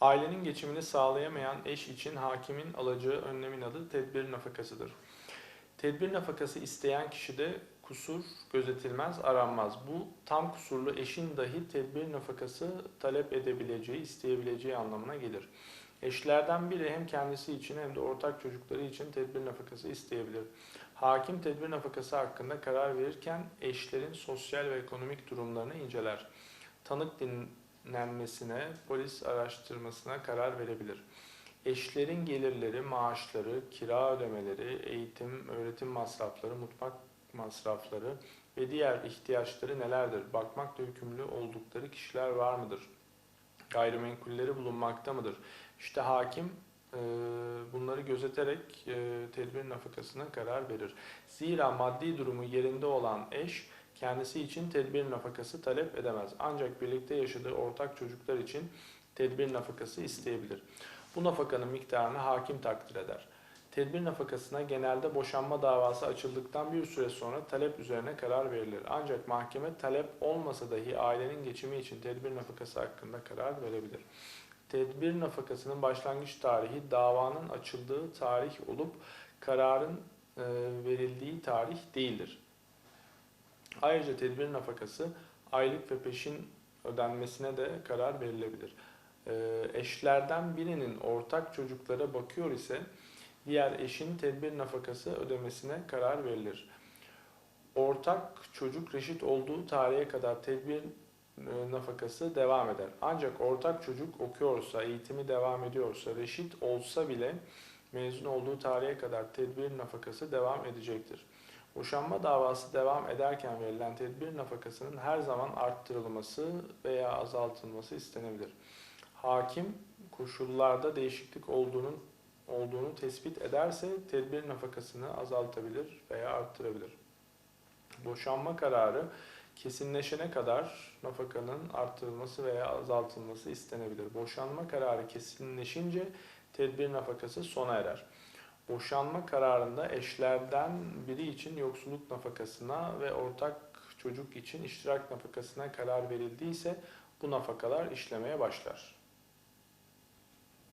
Ailenin geçimini sağlayamayan eş için hakimin alacağı önlemin adı tedbir nafakasıdır. Tedbir nafakası isteyen kişide kusur gözetilmez, aranmaz. Bu tam kusurlu eşin dahi tedbir nafakası talep edebileceği, isteyebileceği anlamına gelir. Eşlerden biri hem kendisi için hem de ortak çocukları için tedbir nafakası isteyebilir. Hakim tedbir nafakası hakkında karar verirken eşlerin sosyal ve ekonomik durumlarını inceler. Tanık dinlenmesine, polis araştırmasına karar verebilir. Eşlerin gelirleri, maaşları, kira ödemeleri, eğitim, öğretim masrafları, mutfak masrafları ve diğer ihtiyaçları nelerdir? Bakmakla yükümlü oldukları kişiler var mıdır? Gayrimenkulleri bulunmakta mıdır? İşte hakim bunları gözeterek tedbir nafakasına karar verir. Zira maddi durumu yerinde olan eş kendisi için tedbir nafakası talep edemez. Ancak birlikte yaşadığı ortak çocuklar için tedbir nafakası isteyebilir. Bu nafakanın miktarını hakim takdir eder. Tedbir nafakasına genelde boşanma davası açıldıktan bir süre sonra talep üzerine karar verilir. Ancak mahkeme talep olmasa dahi ailenin geçimi için tedbir nafakası hakkında karar verebilir. Tedbir nafakasının başlangıç tarihi davanın açıldığı tarih olup kararın e, verildiği tarih değildir. Ayrıca tedbir nafakası aylık ve peşin ödenmesine de karar verilebilir. E, eşlerden birinin ortak çocuklara bakıyor ise diğer eşin tedbir nafakası ödemesine karar verilir. Ortak çocuk reşit olduğu tarihe kadar tedbir e, nafakası devam eder. Ancak ortak çocuk okuyorsa, eğitimi devam ediyorsa, reşit olsa bile mezun olduğu tarihe kadar tedbir nafakası devam edecektir. Boşanma davası devam ederken verilen tedbir nafakasının her zaman arttırılması veya azaltılması istenebilir. Hakim koşullarda değişiklik olduğunun olduğunu tespit ederse tedbir nafakasını azaltabilir veya arttırabilir. Boşanma kararı kesinleşene kadar nafakanın arttırılması veya azaltılması istenebilir. Boşanma kararı kesinleşince tedbir nafakası sona erer. Boşanma kararında eşlerden biri için yoksulluk nafakasına ve ortak çocuk için iştirak nafakasına karar verildiyse bu nafakalar işlemeye başlar.